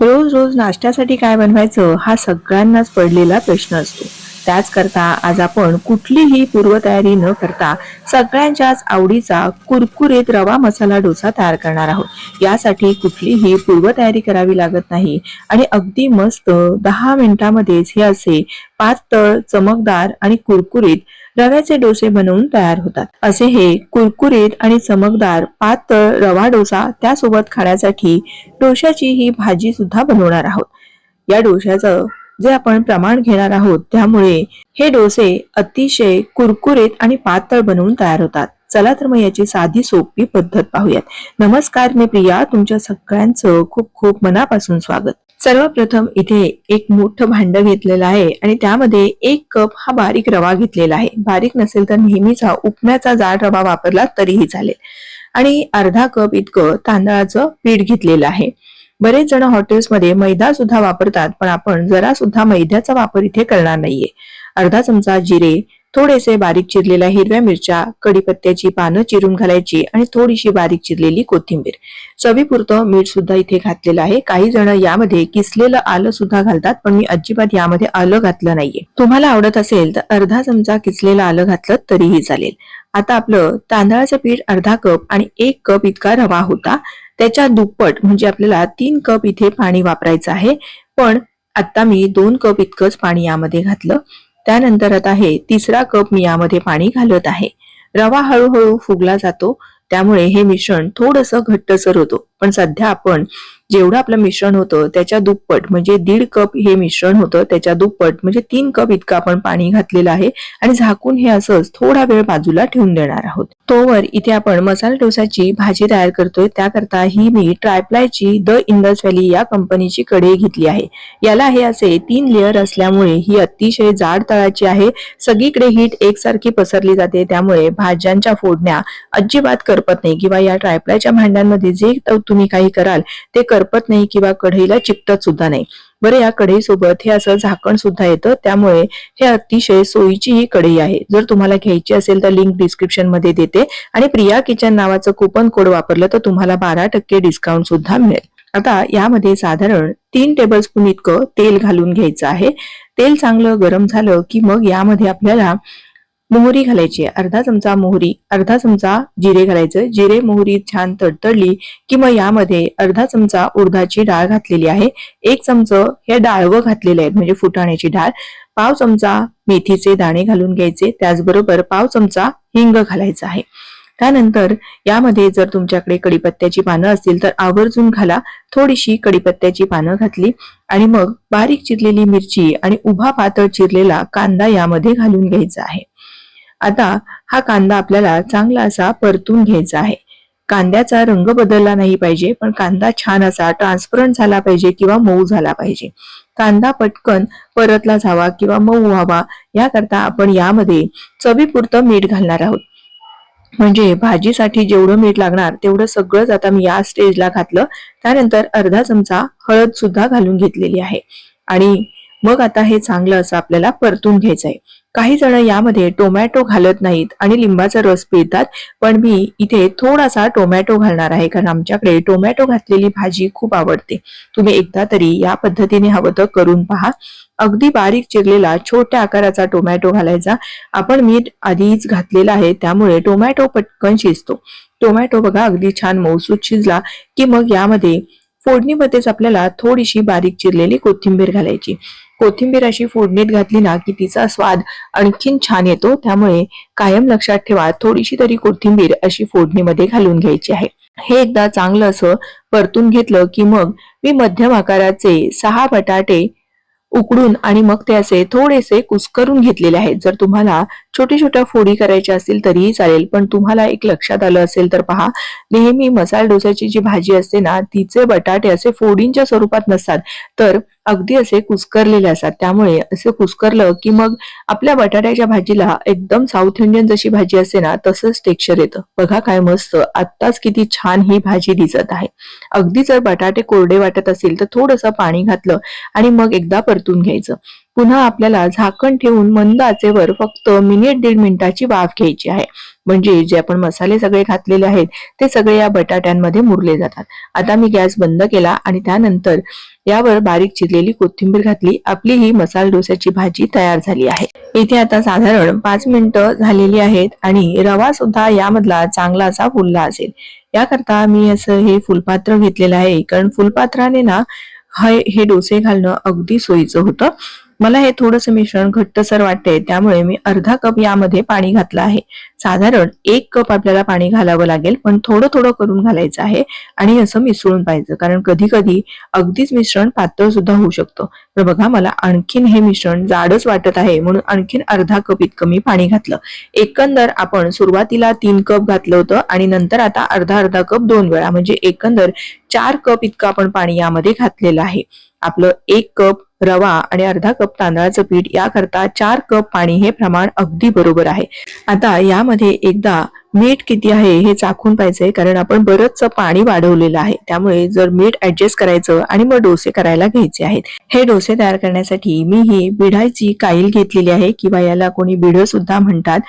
रोज रोज नाश्त्यासाठी काय बनवायचं हा सगळ्यांनाच पडलेला प्रश्न असतो. त्याच करता आज आपण कुठलीही पूर्वतयारी न करता सगळ्यांच्याच आवडीचा कुरकुरीत रवा मसाला डोसा तयार करणार आहोत. यासाठी कुठलीही पूर्वतयारी करावी लागत नाही. आणि अगदी मस्त दहा मिनिटांमध्येच हे असे पातळ चमकदार आणि कुरकुरीत रव्याचे डोसे बनवून तयार होतात. असे हे कुरकुरीत आणि चमकदार पातळ रवा डोसा त्यासोबत खाण्यासाठी डोशाची ही भाजी सुद्धा बनवणार आहोत. या डोशाचं जे आपण प्रमाण घेणार आहोत त्यामुळे हे डोसे अतिशय कुरकुरीत आणि पातळ बनवून तयार होतात. चला तर मग याची साधी सोपी पद्धत पाहूयात. नमस्कार मी प्रिया तुमच्या सगळ्यांचं खूप खूप मनापासून स्वागत. सर्वप्रथम इथे एक मोठं भांड घेतलेलं आहे आणि त्यामध्ये एक कप हा बारीक रवा घेतलेला आहे. बारीक नसेल तर नेहमीचा उपम्याचा जाड रवा वापरला तरीही चालेल. आणि अर्धा कप इतकं तांदळाचं पीठ घेतलेलं आहे. बरेच जण हॉटेल्समध्ये मैदा सुद्धा वापरतात पण आपण जरा सुद्धा मैद्याचा वापर इथे करणार नाहीये. अर्धा चमचा जिरे थोडेसे बारीक चिरलेल्या हिरव्या मिरच्या कडीपत्त्याची पानं चिरून घालायची आणि थोडीशी बारीक चिरलेली कोथिंबीर. चवीपुरतं मीठ सुद्धा इथे घातलेलं आहे. काही जण यामध्ये किसलेलं आलं सुद्धा घालतात पण मी अजिबात यामध्ये आलं घातलं नाहीये. तुम्हाला आवडत असेल तर अर्धा चमचा किसलेलं आलं घातलं तरीही चालेल. आता आपलं तांदळाचं पीठ अर्धा कप आणि एक कप इतका रवा होता. त्याच्या दुप्पट म्हणजे आपल्याला तीन कप इथे पाणी वापरायचं आहे. पण आता मी दोन कप इतकंच पाणी यामध्ये घातलं. त्यानंतर आता हे तिसरा कप मी यामध्ये पाणी घालत आहे. रवा हळूहळू फुगला जातो. त्यामुळे हे मिश्रण थोडंसं घट्टसर होतो. पण सध्या आपण जेवढं आपलं मिश्रण होतं त्याच्या दुप्पट म्हणजे दीड कप हे मिश्रण होतं त्याच्या दुप्पट म्हणजे तीन कप इतकं आपण पाणी घातलेलं आहे आणि झाकून हे असंच थोडा वेळ बाजूला ठेवून देणार आहोत. तोवर इथे आपण मसाला डोसाची भाजी तयार करतोय. त्याकरता ही मी ट्रायप्लायची द इंदस व्हॅली या कंपनीची कढई घेतली आहे. याला हे असे तीन लेअर असल्यामुळे ही अतिशय जाड तळाची आहे. सगळीकडे हीट एकसारखी पसरली जाते. त्यामुळे भाज्यांच्या फोडण्या अजिबात करपत नाही किंवा या ट्रायप्लायच्या भांड्यांमध्ये जे तुम्ही काही कराल ते करपत नाही किंवा कढईला चिपटत सुद्धा नाही. बरं या कढई सोबत हे असं झाकण सुद्धा येतं त्यामुळे हे अतिशय सोयीची ही कढई आहे. जर तुम्हाला घ्यायची असेल तर लिंक डिस्क्रिप्शनमध्ये देते. आणि प्रिया किचन नावाचं कुपन कोड वापरलं तर तुम्हाला बारा टक्के डिस्काउंट सुद्धा मिळेल. आता यामध्ये साधारण तीन टेबलस्पून इतकं तेल घालून घ्यायचं आहे. तेल चांगलं गरम झालं की मग यामध्ये आपल्याला मोहरी घालायची अर्धा चमचा मोहरी अर्धा चमचा जिरे घालायचं. जिरे मोहरी छान तडतडली की मग यामध्ये अर्धा चमचा उडदाची डाळ घातलेली आहे. एक चमच हे डाळवं घातलेले आहेत म्हणजे फुटाण्याची डाळ. पाव चमचा मेथीचे दाणे घालून घ्यायचे. त्याचबरोबर पाव चमचा हिंग घालायचा आहे. त्यानंतर यामध्ये जर तुमच्याकडे कडीपत्त्याची पानं असतील तर आवर्जून घाला. थोडीशी कडीपत्त्याची पानं घातली आणि मग बारीक चिरलेली मिरची आणि उभा पातळ चिरलेला कांदा यामध्ये घालून घ्यायचा आहे. आता हा कांदा आपल्याला चांगला असा परतून घ्यायचा आहे. कांद्याचा रंग बदलला नाही पाहिजे पण कांदा छान असा ट्रान्सपरंट झाला पाहिजे किंवा मऊ झाला पाहिजे. कांदा पटकन परतला जावा किंवा मऊ व्हावा याकरता आपण यामध्ये चवीपुरतं मीठ घालणार आहोत. म्हणजे भाजीसाठी जेवढं मीठ लागणार तेवढं सगळंच आता मी या स्टेजला घातलं. त्यानंतर अर्धा चमचा हळद सुद्धा घालून घेतलेली आहे. आणि मग आता हे चांगलं असं आपल्याला परतून घ्यायचं आहे. काही जण यामध्ये टोमॅटो घालत नाहीत आणि लिंबाचा रस पिळतात पण मी इथे थोडासा टोमॅटो घालणार आहे कारण आमच्याकडे टोमॅटो घातलेली भाजी खूप आवडते. तुम्ही एकदा तरी या पद्धतीने हवं तर करून पहा. अगदी बारीक चिरलेला छोट्या आकाराचा टोमॅटो घालायचा. आपण मीठ आधीच घातलेला आहे त्यामुळे टोमॅटो पटकन शिजतो. टोमॅटो बघा अगदी छान मौसूद शिजला की मग यामध्ये फोडणीमध्येच आपल्याला थोडीशी बारीक चिरलेली कोथिंबीर घालायची. कोथिंबीर अशी फोडणीत घातली ना की तिचा स्वाद आणखीन छान येतो. त्यामुळे कायम लक्षात ठेवा थोडीशी तरी कोथिंबीर अशी फोडणीमध्ये घालून घ्यायची आहे. हे एकदा चांगलं असं परतून घेतलं की मग मी मध्यम आकाराचे सहा बटाटे उकडून आणि मग ते असे थोडेसे कुस्करून घेतलेले आहेत. जर तुम्हाला छोट्या छोट्या फोडी करायच्या असतील तरीही चालेल पण तुम्हाला एक लक्षात आलं असेल तर पहा नेहमी मसाला डोसाची जी भाजी असते ना तिचे बटाटे असे फोडींच्या स्वरूपात नसतात. तर अगदी असे कुस्करलेले असतात. त्यामुळे असे कुस्करलं की मग आपल्या बटाट्याच्या भाजीला एकदम साऊथ इंडियन जशी भाजी असते ना तसंच टेक्स्चर येतं. बघा काय मस्त आत्ताच किती छान ही भाजी दिसत आहे. अगदी जर बटाटे कोरडे वाटत असेल तर थोडंसं पाणी घातलं आणि मग एकदा परतून घ्यायचं. पुन्हा आपल्याला झाकण ठेवून मंद आचेवर फक्त मिनिट दीड मिनिटाची वाफ घ्यायची आहे. म्हणजे जे आपण मसाले सगळे घातलेले आहेत ते सगळे या बटाट्यांमध्ये मुरले जातात. आता मी गॅस बंद केला आणि त्यानंतर यावर बारीक चिरलेली कोथिंबीर घातली. आपली ही मसाला डोस्याची भाजी तयार झाली आहे. इथे आता साधारण पाच मिनिटं झालेली आहेत आणि रवा सुद्धा यामधला चांगला असा फुलला असेल. याकरता मी असं हे फुलपात्र घेतलेलं आहे. कारण फुलपात्राने ना हे हे डोसे घालणं अगदी सोयीचं होतं. मला हे थोडंसं मिश्रण घट्टसर वाटते त्यामुळे मी अर्धा कप यामध्ये पाणी घातलं आहे. साधारण एक कप आपल्याला पाणी घालावं लागेल पण थोडं थोडं करून घालायचं आहे आणि असं मिसळून पाहिजे कारण कधी कधी अगदीच मिश्रण पातळ सुद्धा होऊ शकतं. तर बघा मला आणखीन हे मिश्रण जाडच वाटत आहे म्हणून आणखीन अर्धा कप इतकं मी पाणी घातलं. एकंदर आपण सुरुवातीला तीन कप घातलं होतं आणि नंतर आता अर्धा अर्धा कप दोन वेळा म्हणजे एकंदर चार कप इतकं आपण पाणी यामध्ये घातलेलं आहे. आपलं एक कप रवा आणि अर्धा कप तांदळाचं पीठ याकरता चार कप पाणी हे प्रमाण अगदी बरोबर आहे. आता यामध्ये एकदा मीठ किती आहे हे चाखून पाहिजे कारण आपण बरंचसं पाणी वाढवलेलं आहे. त्यामुळे जर मीठ ऍडजस्ट करायचं आणि मग डोसे करायला घ्यायचे आहेत. हे डोसे तयार करण्यासाठी मी ही बिढायची काईल घेतलेली आहे किंवा याला कोणी बिढ सुद्धा म्हणतात.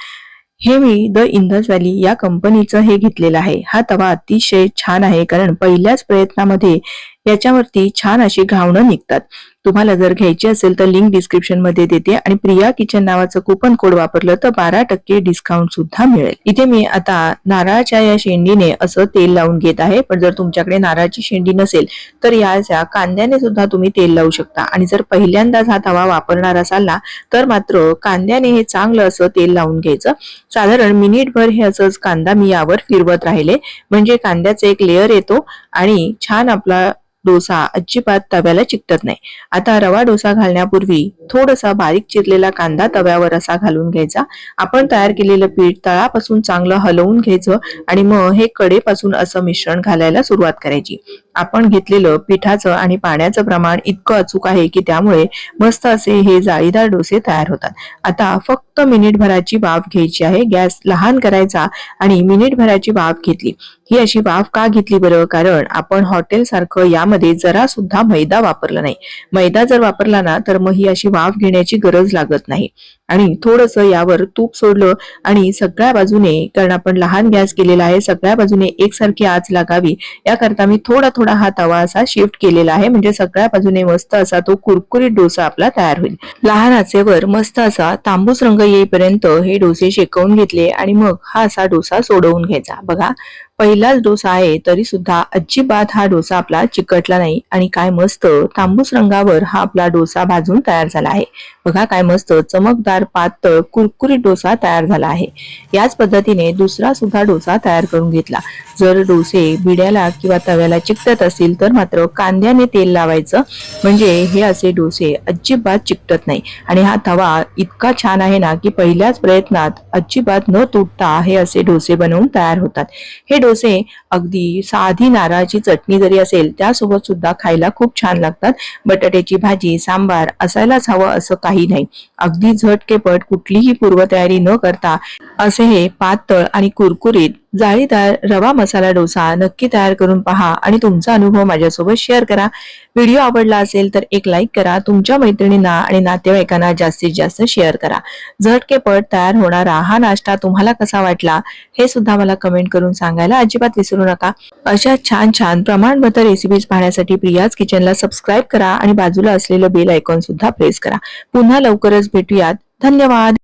हे मी द इंदस व्हॅली या कंपनीचं हे घेतलेलं आहे. हा तवा अतिशय छान आहे कारण पहिल्याच प्रयत्नामध्ये याच्यावरती छान अशी घावणं निघतात. तुम्हाला जर घ्यायची असेल तर लिंक डिस्क्रिप्शनमध्ये देते आणि प्रिया किचन नावाचं कुपन कोड वापरलं तर बारा टक्के डिस्काउंट सुद्धा मिळेल. इथे मी आता नारळाच्या या शेंडीने असं तेल लावून घेत आहे. पण जर तुमच्याकडे नारळाची शेंडी नसेल तर याच्या कांद्याने सुद्धा तुम्ही तेल लावू शकता. आणि जर पहिल्यांदाच हा तवा वापरणार असाल ना तर मात्र कांद्याने हे चांगलं असं तेल लावून घ्यायचं. साधारण मिनिटभर हे असंच कांदा मी यावर फिरवत राहिले. म्हणजे कांद्याचा एक लेअर येतो आणि छान आपला डोसा अजिबात तव्याला चिकटत नाही. आता रवा डोसा घालण्यापूर्वी थोडासा बारीक चिरलेला कांदा तव्यावर असा घालून घ्यायचा. आपण तयार केलेलं पीठ तळापासून चांगलं हलवून घ्यायचं आणि मग हे कडेपासून असं मिश्रण घालायला सुरुवात करायची. आपण घेतलेलं पिठाचं आणि पाण्याचं प्रमाण इतकं अचूक आहे की त्यामुळे मस्त असे हे जाळीदार डोसे तयार होतात. आता फक्त मिनिटभराची वाफ घ्यायची आहे. गॅस लहान करायचा आणि मिनिटभराची वाफ घेतली. ही अशी वाफ का घेतली बरं? कारण आपण हॉटेल सारखं यामध्ये जरा सुद्धा मैदा वापरला नाही. मैदा जर वापरला ना तर मग ही अशी वाफ घेण्याची गरज लागत नाही. आणि थोडस यावर तूप सोडलं आणि सगळ्या बाजूने कारण आपण लहान गॅस केलेला आहे सगळ्या बाजूने एकसारखी आच लागावी. याकरता मी थोडा थोडा हा तवा असा शिफ्ट केलेला आहे. म्हणजे सगळ्या बाजूने मस्त असा तो कुरकुरीत डोसा आपला तयार होईल. लहान आचेवर मस्त असा तांबूस रंग येईपर्यंत हे डोसे शेकवून घेतले आणि मग हा असा डोसा सोडवून घ्यायचा. बघा पहिलाच डोसा आहे तरी सुद्धा अजिबात हा डोसा आपला चिकटला नाही. आणि काय मस्त तांबूस रंगावर हा आपला डोसा भाजून तयार झाला आहे. बघा काय मस्त चमकदार पातळ कुरकुरीत डोसा तयार झाला आहे. याच पद्धतीने दुसरा सुद्धा डोसा तयार करून घेतला. जर डोसे बिड्याला किंवा तव्याला चिकटत असतील तर मात्र कांद्याने तेल लावायचं. म्हणजे हे असे डोसे अजिबात चिकटत नाही. आणि हा तवा इतका छान आहे ना की पहिल्याच प्रयत्नात अजिबात न तुटता हे असे डोसे बनवून तयार होतात. हे डोसे अगदी साधी नारळाची चटणी जरी असेल त्यासोबत सुद्धा खायला खूप छान लागतात. बटाट्याची भाजी सांबार असायलाच हवं असं काही नाही. अगदी झटकेपट कुठलीही पूर्वतयारी न करता असे हे पातळ आणि कुरकुरीत जाळीदार रवा मसाला डोसा नक्की तयार करून पहा आणि तुमचा अनुभव माझ्यासोबत शेअर करा. व्हिडिओ आवडला असेल तर एक लाईक करा तुमच्या मैत्रिणींना आणि नातेवाईकांना जास्तीत जास्त शेअर करा. झटकेपट तयार होणारा हा नाश्ता तुम्हाला कसा वाटला हे सुद्धा मला कमेंट करून सांगायला अजिबात विसरू नका. अशा छान छान प्रमाणबद्ध रेसिपीज पाहण्यासाठी प्रियाज किचनला सबस्क्राईब करा आणि बाजूला असलेलं बेल आयकॉन सुद्धा प्रेस करा. पुन्हा लवकरच भेटूयात. धन्यवाद!